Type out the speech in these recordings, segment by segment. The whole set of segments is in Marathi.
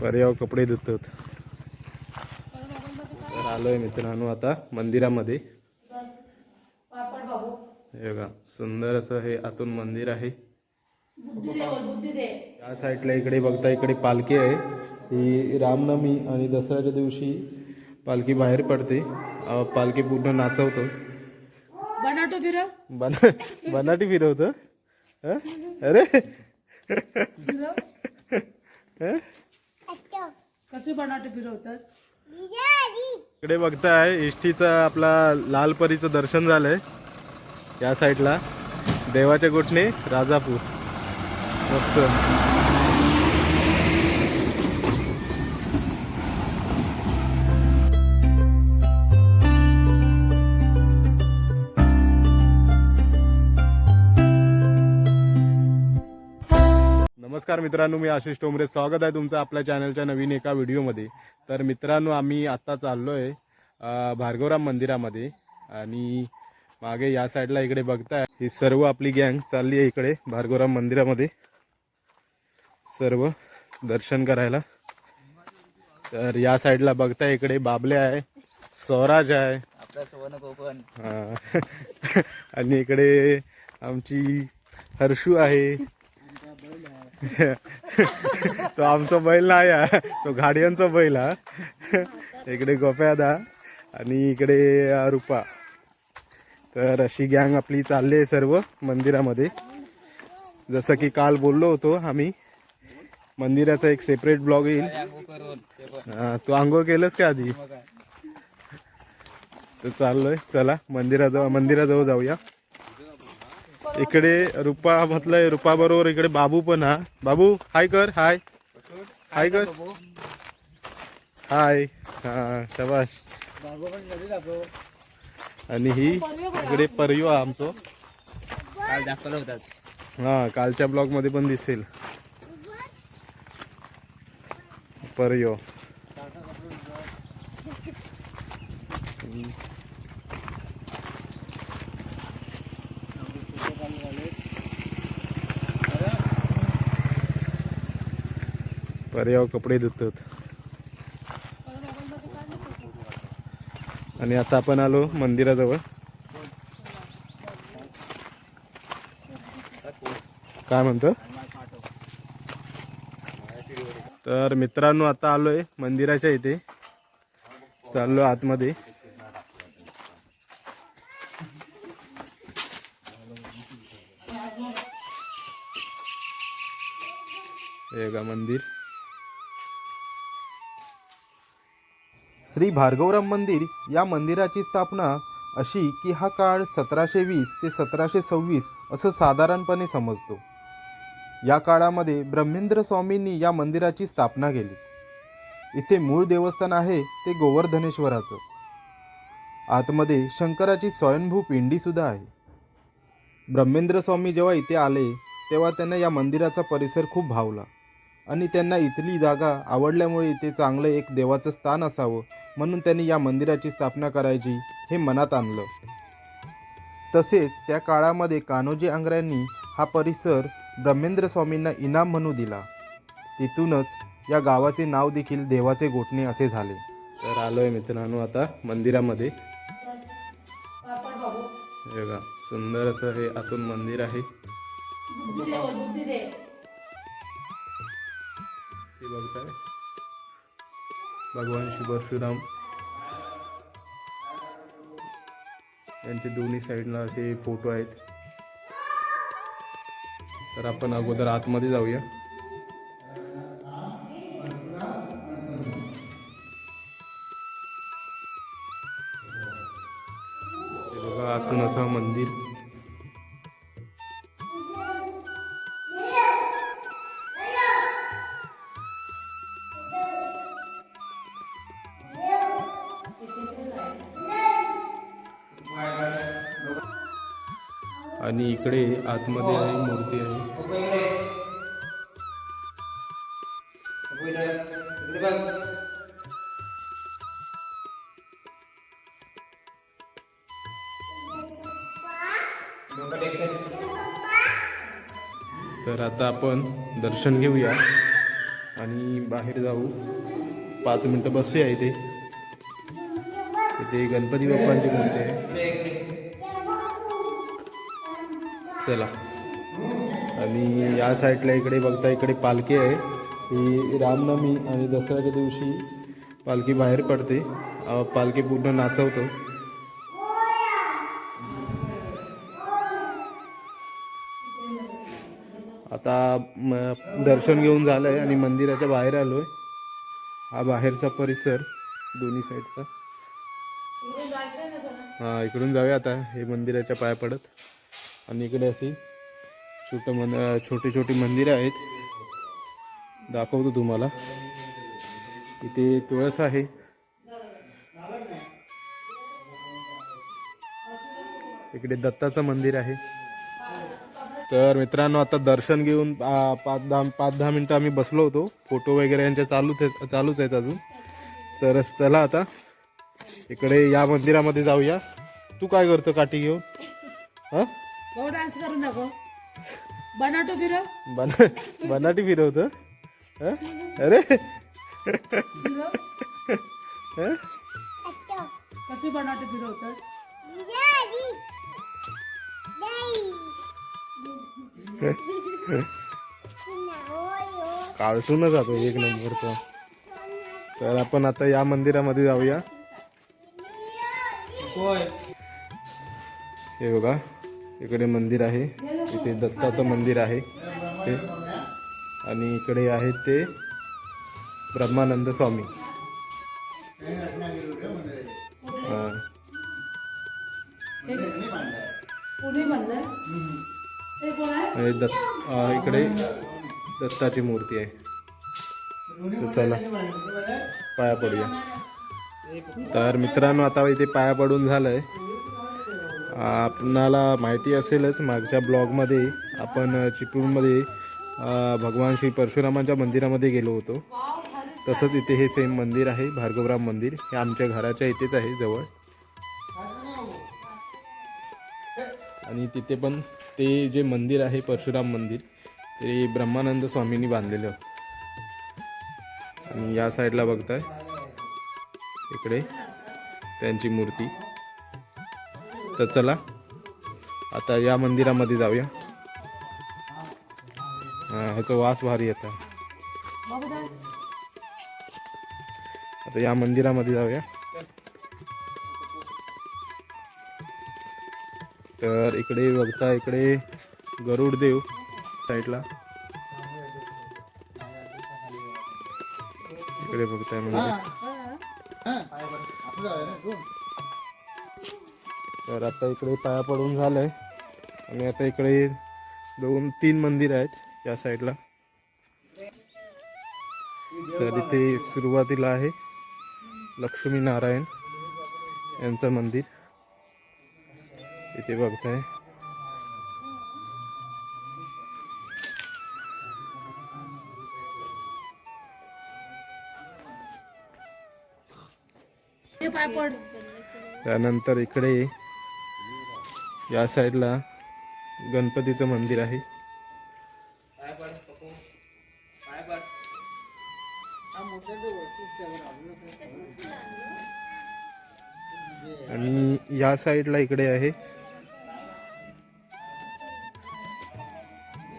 पर्याव कपडे धुतात. तर आलोय मित्रांनो आता मंदिरामध्ये. हे बघा सुंदर असं हे आतून मंदिर आहे. या साईडला इकडे बघता इकडे पालखी आहे. ही रामनवमी आणि दसऱ्याच्या दिवशी पालखी बाहेर पडते. पालखी पूर्ण नाचवतो. बनाटो फिरव. बना बनाटी फिरवतो. हं? अरे? कसे बनाटो फिरवतात? इकडे बघताय इष्टीचा आपला लालपरीचं दर्शन झालंय. या साईडला देवाच्या गोठणे राजापूर. मस्त. नमस्कार मित्रांनो मी आशिष टोमरे. स्वागत आहे तुमचं आपल्या चॅनलच्या नवीन एका व्हिडिओमध्ये. तर मित्रांनो आम्ही आत्ता चाललो आहे भार्गवराम मंदिरामध्ये. आणि मागे या साईडला इकडे बघताय ही सर्व आपली गँग चालली आहे इकडे भार्गवराम मंदिरामध्ये. सर्व दर्शन करायला. तर या साईडला बघताय इकडे बाबले आहे स्वराज आहे. सुवर्ण कोकण. आणि इकडे आमची हर्षू आहे. तो आमचा बैल नाही आहे तो गाड्यांचा बैल हा. इकडे गोप्यादा आणि इकडे रुपा. तर अशी गँग आपली चालली आहे सर्व मंदिरामध्ये. जसं की काल बोललो होतो आम्ही मंदिराचा एक सेपरेट ब्लॉग येईल. तू आंघोळ केलंस का आधी? तर चाललोय चला मंदिराजवळ मंदिराजवळ जाऊया. इकडे रुपा म्हटलंय रुपा बरोबर इकडे बाबू पण हा. बाबू हाय कर हाय हाय कर. हाय हा शबाश आणि ही इकडे परियो हा आमचो. काल दाखवलं होतात हा कालच्या ब्लॉगमध्ये पण दिसेल. परियो. पर्याव कपडे धुतात आणि आता आपण आलो मंदिराजवळ. काय म्हणतो? तर मित्रांनो आता आलोय मंदिराच्या इथे. चाललो आतमध्ये. हे का मंदिर. श्री भार्गवराम मंदिर या मंदिराची स्थापना अशी की हा काळ सतराशे वीस ते सतराशे सव्वीस असं साधारणपणे समजतो. या काळामध्ये ब्रह्मेंद्र स्वामींनी या मंदिराची स्थापना केली. इथे मूळ देवस्थान आहे ते गोवर्धनेश्वराचं. आतमध्ये शंकराची स्वयंभू पिंडीसुद्धा आहे. ब्रह्मेंद्र स्वामी जेव्हा इथे आले तेव्हा त्यांना या मंदिराचा परिसर खूप भावला. आणि त्यांना इथली जागा आवडल्यामुळे इथे चांगलं एक देवाचं स्थान असावं म्हणून त्यांनी या मंदिराची स्थापना करायची हे मनात आणलं. तसेच त्या काळामध्ये कान्होजी आंग्र्यांनी हा परिसर ब्रह्मेंद्र स्वामींना इनाम म्हणून दिला. तिथूनच या गावाचे नाव देखील देवाचे गोठणे असे झाले. तर आलोय मित्रांनो आता मंदिरामध्ये. बघा सुंदर असं हे आतून मंदिर आहे. बघताय. भगवान श्री परशुराम यांचे दोन्ही साईडला असे फोटो आहेत. तर आपण अगोदर आतमध्ये जाऊया. बघा आतून असं मंदिर. आणि इकडे आतमध्ये आहे मूर्ती आहे. तर आता आपण दर्शन घेऊया आणि बाहेर जाऊ. पाच मिनटं बसूया इथे. इथे गणपती बाप्पांची मूर्ती आहे. चला. आणि या साईडला इकडे बघता इकडे पालखी आहे. ही रामनवमी आणि दसऱ्याच्या दिवशी पालखी बाहेर पडते. पालखी पूर्ण नाचवतो. आता दर्शन घेऊन झालंय आणि मंदिराच्या बाहेर आलोय. हा बाहेरचा परिसर दोन्ही साईडचा. हा इकडून जाऊया आता. हे मंदिराच्या पाया पडत. आणि इकडे अशी छोटं मन छोटी छोटी मंदिरं आहेत. दाखवतो तुम्हाला. इथे तुळस आहे. इकडे दत्ताचं मंदिर आहे. तर मित्रांनो आता दर्शन घेऊन पाच दहा पाच दहा मिनटं आम्ही बसलो होतो. फोटो वगैरे यांचे चालूच आहेत चालूच आहेत अजून. तर चला आता. इकडे या मंदिरामध्ये जाऊया. तू काय करतो काठी घेऊन? हां? भाऊ डान्स करून दाखव बनाटो फिरव बना बनाटी फिरवतो. हा? अरे. फिरव हा? कसे बनाटो फिरवतात काळसूनच जातो एक नंबरचा तर आपण आता या मंदिरामध्ये जाऊया. हे बघा. इकडे मंदिर आहे. इथे दत्ताचं मंदिर आहे. हे. आणि इकडे आहेत ते ब्रह्मानंद स्वामी. हा. ते आहे. आणि दत्त इकडे दत्ताची मूर्ती आहे. चला पाया पडूया. तर मित्रांनो आता इथे पाया पडून झालंय. आपणाला माहिती असेलच मागच्या ब्लॉगमध्ये आपण चिपळूणमध्ये भगवान श्री परशुरामांच्या मंदिरामध्ये गेलो होतो. तसंच इथे हे सेम मंदिर आहे भार्गवराम मंदिर. हे आमच्या घराच्या इथेच आहे जवळ. आणि तिथे पण ते जे मंदिर आहे परशुराम मंदिर ते ब्रह्मानंद स्वामींनी बांधलेलं होतं. आणि या साईडला बघताय. इकडे त्यांची मूर्ती. तर चला आता या मंदिरामध्ये जाऊया हा, ह्याचा वास भारी येत आता या मंदिरामध्ये जाऊया तर इकडे बघता इकडे गरुड देव साईडला इकडे बघताय म्हणजे तर आता इकडे पाया पडून झालंय. आणि आता इकडे दोन तीन मंदिर आहेत या साईडला. तर इथे सुरुवातीला आहे लक्ष्मी नारायण यांचं मंदिर. इथे बघताय. ते पाय पड. त्यानंतर इकडे या साईडला गणपतीचं मंदिर आहे. आणि या साईडला इकडे आहे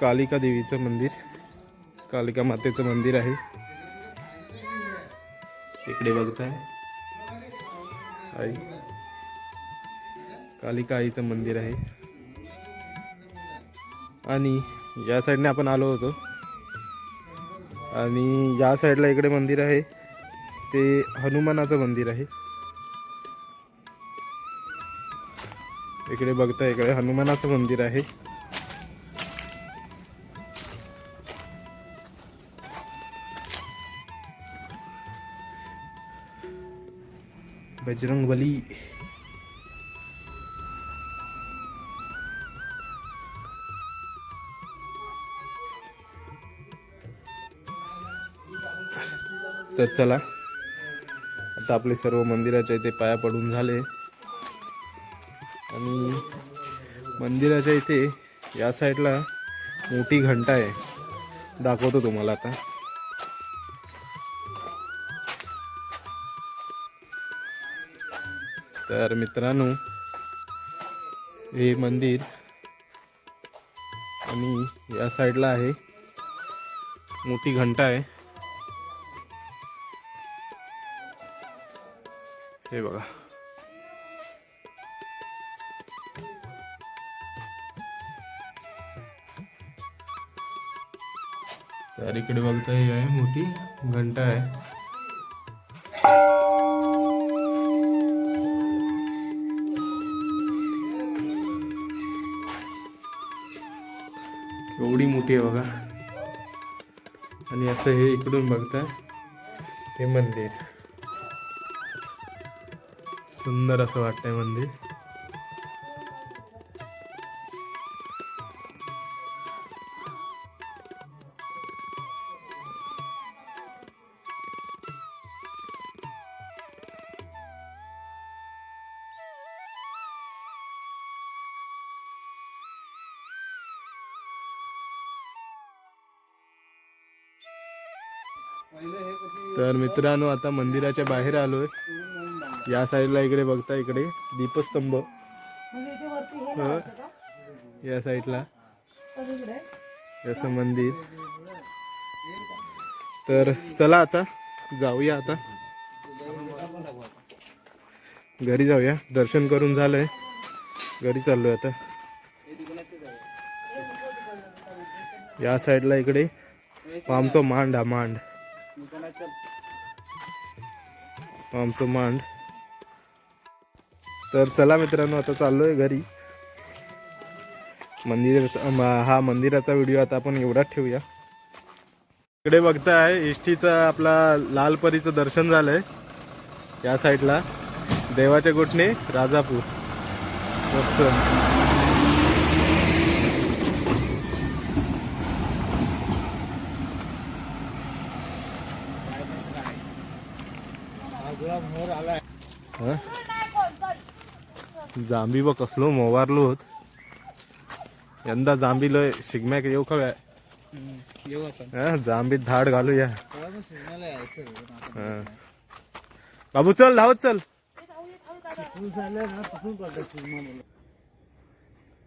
कालिका देवीचं मंदिर. कालिका मातेचं मंदिर आहे. इकडे बघताय. आई. कालिका आईचं मंदिर आहे. आणि या साईडने आपण आलो होतो. आणि या साईडला इकडे मंदिर आहे. ते हनुमानाचं मंदिर आहे. इकडे बघता इकडे हनुमानाचं मंदिर आहे. बजरंगबली तर चला. आता आपले सर्व मंदिराच्या इथे पाया पडून झाले. आणि मंदिराच्या इथे या साईडला मोठी घंटा आहे. दाखवतो तुम्हाला आता. तर मित्रांनो हे मंदिर आणि या साईडला आहे. मोठी घंटा आहे. हे बघा. तर इकडे बघता ही आहे मोठी घंटा आहे. एवढी मोठी आहे बघा. आणि असं हे इकडून बघताय हे मंदिर. सुंदर असं वाटतंय मंदिर. तर मित्रांनो आता मंदिराच्या बाहेर आलोय. या साईडला इकडे बघता इकडे दीपस्तंभ. म्हणजे? या साईडला. असं मंदिर. तर चला आता जाऊया आता. घरी जाऊया. दर्शन करून झालंय. घरी चाललोय आता. या साईडला इकडे आमचं मांड हा मांड. आमचं मांड. तर चला मित्रांनो आता चाललोय घरी. मंदिर हा मंदिराचा व्हिडिओ आता आपण एवढाच ठेवूया. इकडे बघताय इष्टीचा आपला लालपरीचं दर्शन झालंय. या साईडला देवाच्या गोठणे राजापूर. मस्त हा? जांबी बघ कसलो मोवारलो होत. यंदा जांबी लय शिगम्याक येऊ का काय? हा, जांबीत धाड घालूया. बाबू चल धावत चल.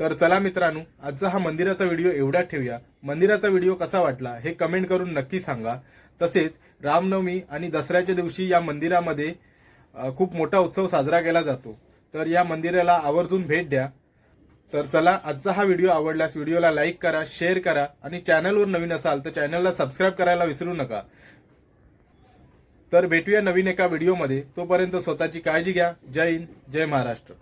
तर चला मित्रांनो आजचा हा मंदिराचा व्हिडिओ एवढ्यात ठेवूया. मंदिराचा व्हिडिओ कसा वाटला हे कमेंट करून नक्की सांगा. तसेच रामनवमी आणि दसऱ्याच्या दिवशी या मंदिरामध्ये खूप मोठा उत्सव साजरा केला जातो. तर या मंदिराला आवर्जून भेट द्या. तर चला आजचा हा व्हिडिओ आवडल्यास व्हिडिओला लाईक करा शेअर करा आणि चॅनलवर नवीन असाल तर चॅनलला सबस्क्राईब करायला विसरू नका. तर भेटूया नवीन एका व्हिडिओमध्ये तोपर्यंत स्वतःची काळजी घ्या. जय हिंद जय महाराष्ट्र.